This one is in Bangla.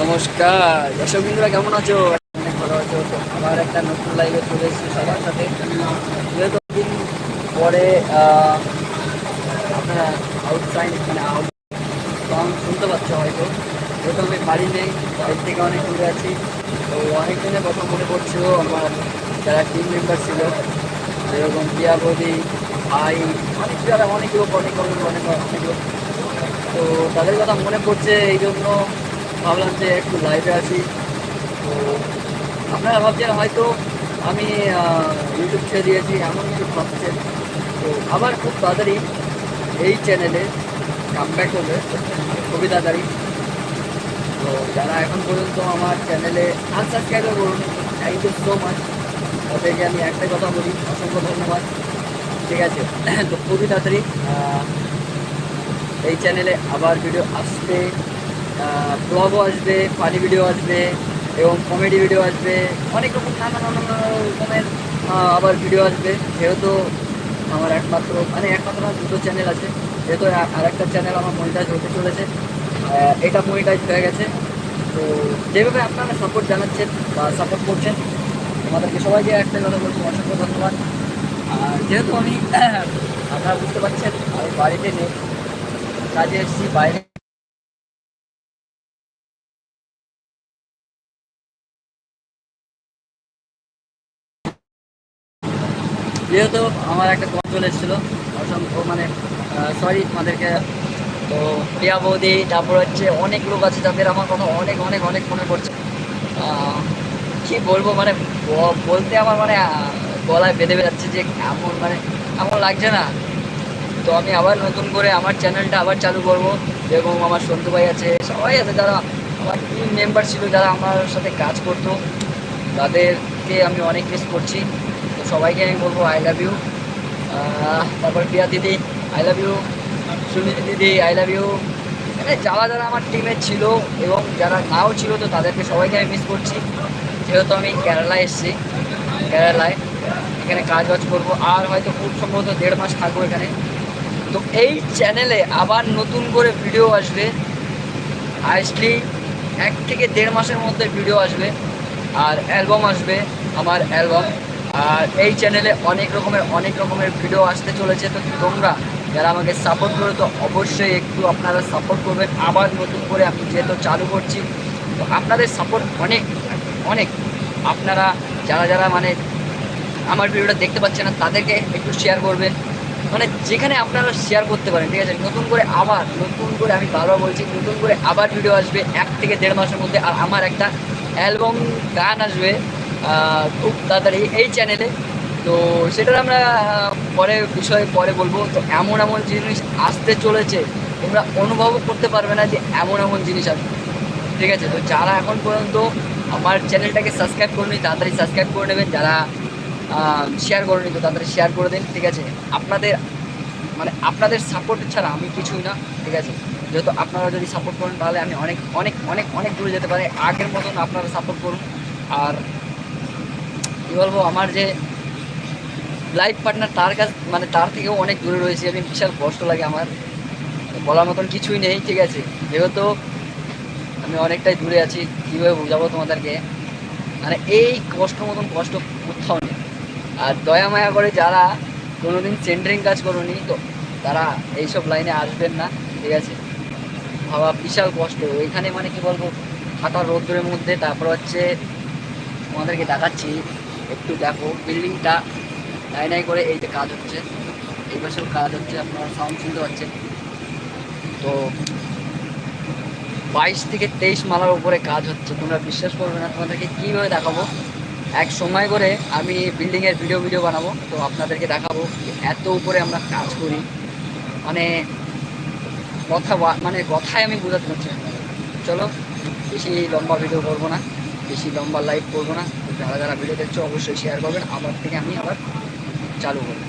নমস্কার। দর্শক বিন্দুরা, কেমন আছো? অনেক আছো। তো আবার একটা নতুন লাইভে চলে এসেছি সবার সাথে। যেহেতু দিন পরে আপনারা আউটসাইড মানে আউট সাউন্ড শুনতে পাচ্ছ হয়তো। যেহেতু আমি বাড়ি নেই, বাড়ির থেকে অনেক দূরে আছি। তো অনেক দিনের কথা মনে পড়ছিল আমার যারা টিম মেম্বার ছিল, যেরকম প্রিয়া বৌদি, ভাই, অনেক যারা, অনেক লোক, অনেক অনেক অনেক অনেক লোক তো তাদের কথা মনে পড়ছে, এই জন্য ভাবলাম যে একটু লাইভে আসি তো আপনারা ভাবছেন হয়তো আমি ইউটিউব ছেড়ে দিয়েছি, এমন কিছু ভাবছেন। তো আবার খুব তাড়াতাড়ি এই চ্যানেলে কামব্যাক হবে খুবই তাড়াতাড়ি তো যারা এখন পর্যন্ত আমার চ্যানেলে আনসাবস্ক্রাইব করুন থ্যাংক ইউ সো মাচ তাদেরকে আমি একটাই কথা বলি, অসংখ্য ধন্যবাদ। ঠিক আছে, তো খুবই তাড়াতাড়ি এই চ্যানেলে আবার ভিডিও আসবে। ব্লগও আসবে ফানি ভিডিও আসবে এবং কমেডি ভিডিও আসবে, অনেক রকম নানা নানা রকমের আবার ভিডিও আসবে। যেহেতু আমার একমাত্র মানে একমাত্র না, দুটো চ্যানেল আছে। যেহেতু আ- আরেকটা চ্যানেল আমার মনিটাইজ হতে চলেছে। এটা মনিটাইজ হয়ে গেছে। তো যেভাবে আপনারা সাপোর্ট জানাচ্ছেন বা সাপোর্ট করছেন, আমাদেরকে সবাইকে একটা কথা বলব, অসংখ্য ধন্যবাদ। আর যেহেতু আমি, আপনারা বুঝতে পারছেন, আমি বাড়িতে নেই, কাজে এসেছি, বাইরে যেহেতু আমার একটা কল চলে এসেছিল অসংখ্য মানে সরি আমাদেরকে তো প্রিয়া বৌদি, তারপর হচ্ছে অনেক লোক আছে যাদের আমার কথা অনেক অনেক অনেক মনে পড়ছে। কি বলব মানে বলতে আমার মানে গলায় বেঁধে যাচ্ছে যে এমন মানে এমন লাগছে না। তো আমি আবার নতুন করে আমার চ্যানেলটা আবার চালু করব। যেরকম আমার সন্তু ভাই আছে, সবাই আছে যারা আমার টিম মেম্বার ছিল, যারা আমার সাথে কাজ করতো, তাদেরকে আমি অনেক মিস করছি। সবাইকে আমি বলব আই লাভ ইউ তারপর প্রিয়া দিদি আই লাভ ইউ সুনীতি দিদি আই লাভ ইউ মানে যারা যারা আমার টিমে ছিল এবং যারা নাও ছিল তো তাদেরকে সবাইকে আমি মিস করছি। যেহেতু আমি কেরালায় এসেছি, কেরালায় এখানে কাজ বাজ করব। আর হয়তো খুব সম্ভবত দেড় মাস থাকব এখানে। তো এই চ্যানেলে আবার নতুন করে ভিডিও আসবে। হাইস্টলি এক থেকে দেড় মাসের মধ্যে ভিডিও আসবে। আর অ্যালবাম আসবে আমার অ্যালবাম আর এই চ্যানেলে অনেক রকমের অনেক রকমের ভিডিও আসতে চলেছে। তো তোমরা যারা আমাকে সাপোর্ট করে, তো অবশ্যই একটু আপনারা সাপোর্ট করবেন। আবার নতুন করে আমি যেহেতু চালু করছি, তো আপনাদের সাপোর্ট অনেক অনেক। আপনারা যারা যারা মানে আমার ভিডিওটা দেখতে পাচ্ছেন না, তাদেরকে একটু শেয়ার করবেন। মানে যেখানে আপনারা শেয়ার করতে পারেন, ঠিক আছে? নতুন করে আবার, নতুন করে আমি বারবার বলছি, নতুন করে আবার ভিডিও আসবে এক থেকে দেড় মাসের মধ্যে। আর আমার একটা অ্যালবাম গান আসবে খুব তাড়াতাড়ি এই চ্যানেলে তো সেটার আমরা পরে বিষয়ে পরে বলব। তো এমন এমন জিনিস আসতে চলেছে, তোমরা অনুভবও করতে পারবে না যে এমন এমন জিনিস আসবে। ঠিক আছে? তো যারা এখন পর্যন্ত আমার চ্যানেলটাকে সাবস্ক্রাইব করেনি, তাড়াতাড়ি সাবস্ক্রাইব করে নেবেন। যারা শেয়ার করেনি, তো তাড়াতাড়ি শেয়ার করে দিন, ঠিক আছে? আপনাদের মানে আপনাদের সাপোর্ট ছাড়া আমি কিছুই না, ঠিক আছে? যেহেতু আপনারা যদি সাপোর্ট করেন, তাহলে আমি অনেক অনেক অনেক অনেক দূরে যেতে পারি। আগের মতন আপনারা সাপোর্ট করুন। আর কী বলব, আমার যে লাইফ পার্টনার তার কাছ মানে তার থেকেও অনেক দূরে রয়েছে, আমি বিশাল কষ্ট লাগে আমার। বলার মতন কিছুই নেই, ঠিক আছে। যেহেতু আমি অনেকটাই দূরে আছি, কীভাবে বোঝাবো তোমাদেরকে? মানে এই কষ্ট মতন কষ্ট কোথাও নেই। আর দয়া মায়া করে যারা কোনোদিন সেন্টারিং কাজ করোনি, তো তারা এইসব লাইনে আসবেন না, ঠিক আছে। ভাবা বিশাল কষ্ট। এখানে মানে কি বলব হাঁটা রোদ্রের মধ্যে, তারপর হচ্ছে তোমাদেরকে দেখাচ্ছি একটু দেখো বিল্ডিংটা নাই নাই করে এই যে কাজ হচ্ছে। এই পাশেও কাজ হচ্ছে, আপনারা সাউন্ড শুনতে পাচ্ছেন। তো বাইশ থেকে তেইশ মালার উপরে কাজ হচ্ছে, তোমরা বিশ্বাস করবে না, তোমাদেরকে কীভাবে দেখাবো? এক সময় করে আমি বিল্ডিংয়ের ভিডিও ভিডিও বানাবো, তো আপনাদেরকে দেখাবো এত উপরে আমরা কাজ করি। মানে কথা মানে কথায় আমি বোঝাতে পারছি চলো, বেশি লম্বা ভিডিও করব না, বেশি লম্বা লাইভ করব না। যারা যারা ভিডিও দেখছ অবশ্যই শেয়ার করবেন। আবার থেকে আমি আবার চালু করব।